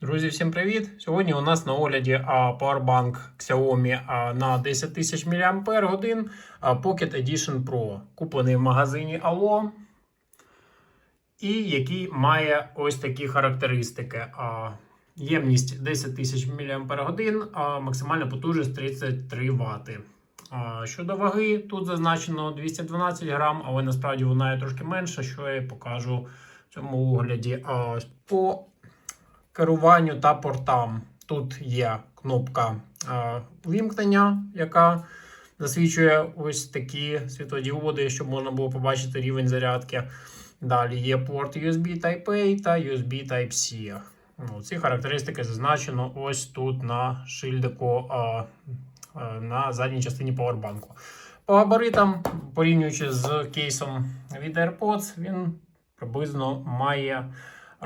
Друзі, всім привіт! Сьогодні у нас на огляді Powerbank Xiaomi на 10 тисяч мАч Pocket Edition Pro, куплений в магазині Allo, і який має ось такі характеристики. Ємність 10 тисяч мАч, максимальна потужність 33 Вт. Щодо ваги, тут зазначено 212 грам, але насправді вона є трошки менша, що я покажу в цьому огляді. По керуванню та портам. Тут є кнопка е, яка засвічує ось такі світлодіоди, щоб можна було побачити рівень зарядки. Далі є порт USB Type-A та USB Type-C. Ну, ці характеристики зазначено ось тут на шильдику е, е, на задній частині поwerbanку. По габаритам, порівнюючи з кейсом від AirPods, він приблизно має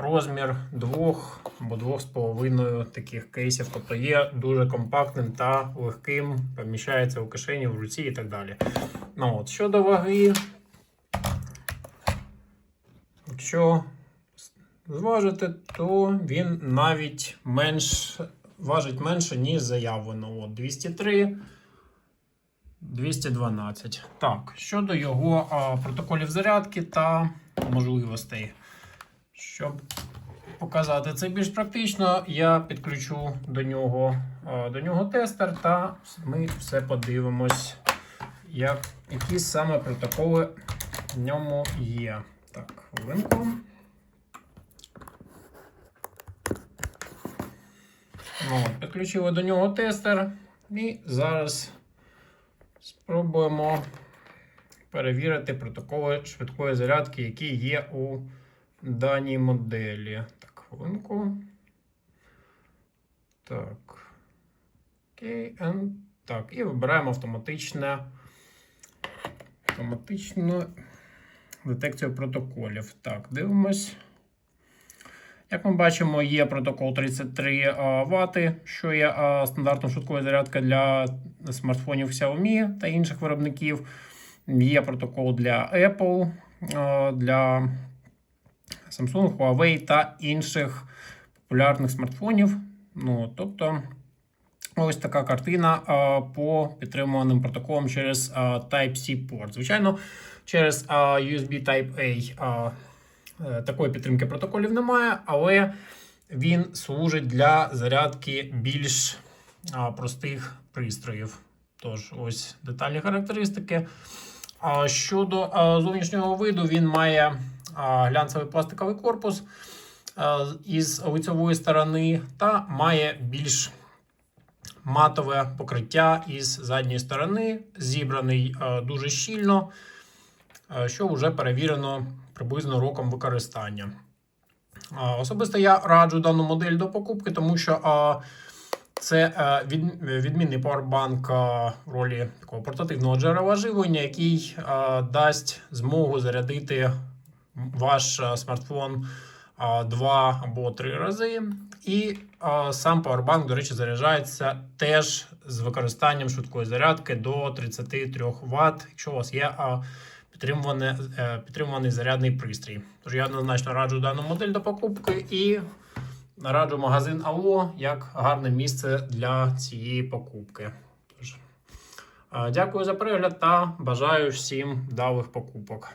розмір двох або двох з половиною таких кейсів, тобто є дуже компактним та легким, поміщається у кишені, в руці і так далі. Ну, от, Щодо ваги, якщо зважити, то він навіть менш, важить менше, ніж заявлено. От, 203. 212. Так, щодо його а, протоколів зарядки та можливостей. Щоб показати це більш практично, я підключу до нього до нього тестер, та ми все подивимось, як, які саме протоколи в ньому є. Так, хвилинку. От, підключили до нього тестер і зараз спробуємо перевірити протоколи швидкої зарядки, які є у даній моделі. Так, хвилинку. Так. Окей. And, так, і вибираємо автоматичне. Автоматичну детекцію протоколів. Так, дивимось. Як ми бачимо, є протокол 33 Вт, що є стандартом швидкої зарядки для смартфонів Xiaomi та інших виробників. Є протокол для Apple, для Samsung, Huawei та інших популярних смартфонів. Ну, Тобто, ось така картина по підтримуваним протоколам через Type-C порт. Звичайно, через USB Type-A. Е, Такої підтримки протоколів немає, але він служить для зарядки більш простих пристроїв. Тож, ось детальні характеристики. Щодо зовнішнього виду, він має глянцевий пластиковий корпус із лицевої сторони та має більш матове покриття із задньої сторони, зібраний дуже щільно, що вже перевірено приблизно роком використання. Особисто я раджу дану модель до покупки, тому що це відмінний пауербанк в ролі такого портативного джерела живлення, який дасть змогу зарядити ваш смартфон два або три рази. І сам пауербанк, до речі, заряджається теж з використанням швидкої зарядки до 33 Вт, якщо у вас є. Підтримуваний, підтримуваний зарядний пристрій. Тож я однозначно раджу дану модель до покупки і раджу магазин Allo як гарне місце для цієї покупки. Дякую за перегляд та бажаю всім вдалих покупок.